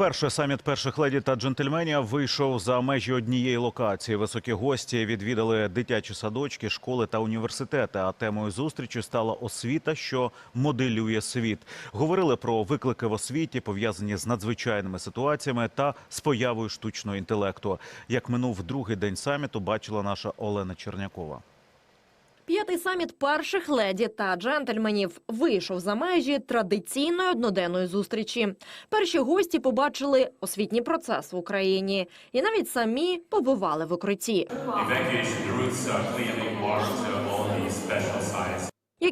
Вперше саміт перших леді та джентльменів вийшов за межі однієї локації. Високі гості відвідали дитячі садочки, школи та університети. А темою зустрічі стала освіта, що моделює світ. Говорили про виклики в освіті, пов'язані з надзвичайними ситуаціями та з появою штучного інтелекту. Як минув другий день саміту, бачила наша Олена Чернякова. П'ятий саміт перших леді та джентльменів вийшов за межі традиційної одноденної зустрічі. Перші гості побачили освітній процес в Україні і навіть самі побували в укритті.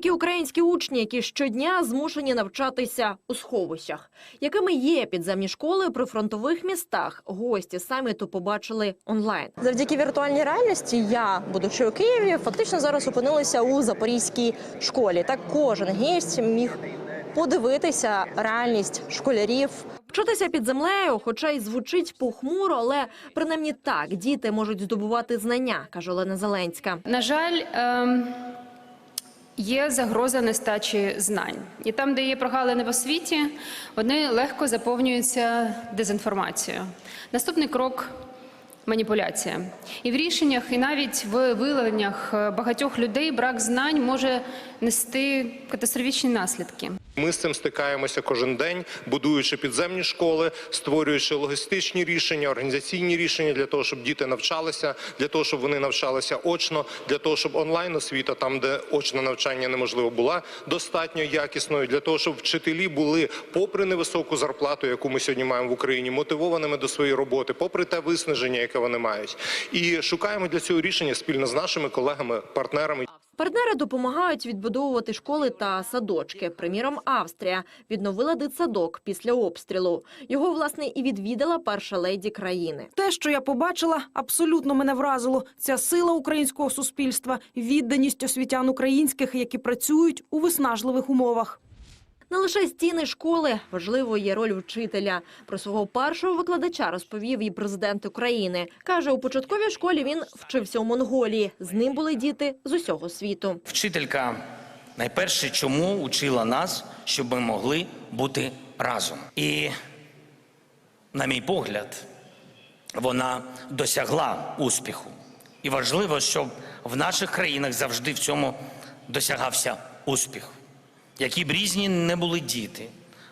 Evacuation routes uh, cleaning water to all these special sites. Як і українські учні, які щодня змушені навчатися у сховищах, якими є підземні школи при фронтових містах, гості саміту побачили онлайн. Завдяки віртуальній реальності я, будучи у Києві, фактично зараз опинилася у запорізькій школі. Так кожен гість міг подивитися реальність школярів. Вчитися під землею, хоча й звучить похмуро, але принаймні так діти можуть здобувати знання, каже Олена Зеленська. На жаль, ем, є загроза нестачі знань. І там, де є прогалини в освіті, вони легко заповнюються дезінформацією. Наступний крок маніпуляція. І в рішеннях, і навіть в виявленнях багатьох людей брак знань може нести катастрофічні наслідки. Ми з цим стикаємося кожен день, будуючи підземні школи, створюючи логістичні рішення, організаційні рішення для того, щоб діти навчалися, для того, щоб вони навчалися очно, для того, щоб онлайн освіта, там де очне навчання неможливо, була достатньо якісною, для того, щоб вчителі були, попри невисоку зарплату, яку ми сьогодні маємо в Україні, мотивованими до своєї роботи, попри те виснаження, яке вони мають, і шукаємо для цього рішення спільно з нашими колегами, партнерами. Партнери допомагають відбудовувати школи та садочки. Приміром, Австрія відновила дитсадок після обстрілу. Його власне і відвідала перша леді країни. Те, що я побачила, абсолютно мене вразило. Ця сила українського суспільства, відданість освітян українських, які працюють у виснажливих умовах. Не лише стіни школи важливою є роль вчителя. Про свого першого викладача розповів і президент України. каже, у початковій школі він вчився у Монголії. З ним були діти з усього світу. Вчителька найперше, чому учила нас, щоб ми могли бути разом. І, на мій погляд, вона досягла успіху. І важливо, щоб в наших країнах завжди в цьому досягався успіх. Які б різні не були діти,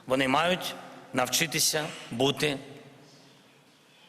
вони мають навчитися бути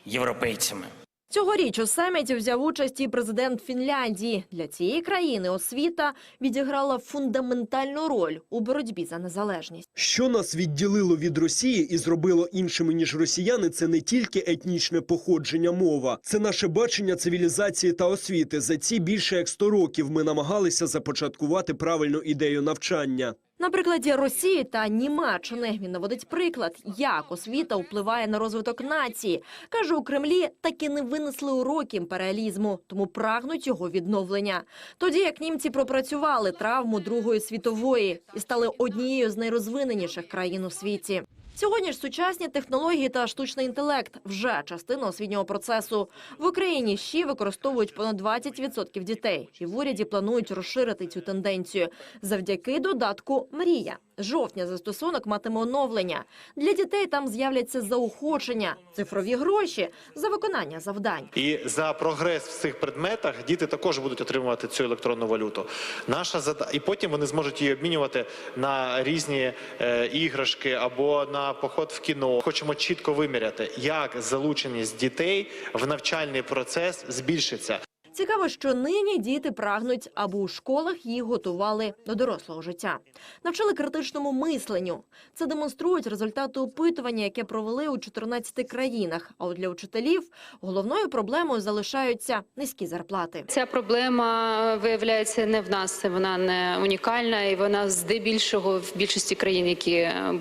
європейцями. Цьогоріч у саміті взяв участь і президент Фінляндії. Для цієї країни освіта відіграла фундаментальну роль у боротьбі за незалежність. Що нас відділило від Росії і зробило іншими ніж росіяни, це не тільки етнічне походження, мова, це наше бачення цивілізації та освіти. За ці більше як 100 років ми намагалися започаткувати правильну ідею навчання. На прикладі Росії та Німеччини він наводить приклад, як освіта впливає на розвиток нації. Каже, у Кремлі таки не винесли уроки імперіалізму, тому прагнуть його відновлення. Тоді як німці пропрацювали травму Другої світової і стали однією з найрозвиненіших країн у світі. Сьогодні ж сучасні технології та штучний інтелект вже частина освітнього процесу. В Україні ще використовують понад 20% дітей, і в уряді планують розширити цю тенденцію завдяки додатку Мрія. Жовтня застосунок матиме оновлення. Для дітей там з'являться заохочення, цифрові гроші за виконання завдань. І за прогрес в цих предметах діти також будуть отримувати цю електронну валюту. Наша зада... і потім вони зможуть її обмінювати на різні е, іграшки або на поход в кіно. Хочемо чітко виміряти, як залученість дітей в навчальний процес збільшиться. Цікаво, що нині діти прагнуть, аби у школах їх готували до дорослого життя, навчили критичному мисленню. Це демонструють результати опитування, яке провели у 14 країнах. А от для учителів головною проблемою залишаються низькі зарплати. Ця проблема виявляється не в нас, вона не унікальна, і вона здебільшого в більшості країн, які е,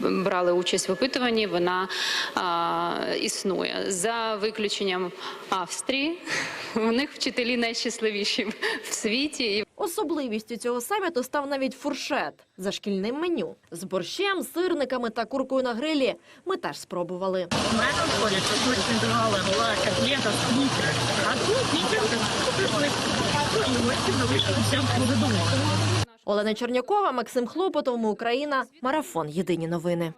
брали участь в опитуванні, вона а, існує. За виключенням Австрії, у них вчителі найщасливіші в світі. І Особливістю цього саміту став навіть фуршет за шкільним меню з борщем, сирниками та куркою на грилі. Ми теж спробували. В этом школе чуть индивидуала была котлета с книгой. А тут, видите, и очень вышли всем повыдумывали. Олена Чернякова, Максим Хлопотов, Ми Україна. Марафон. Єдині новини.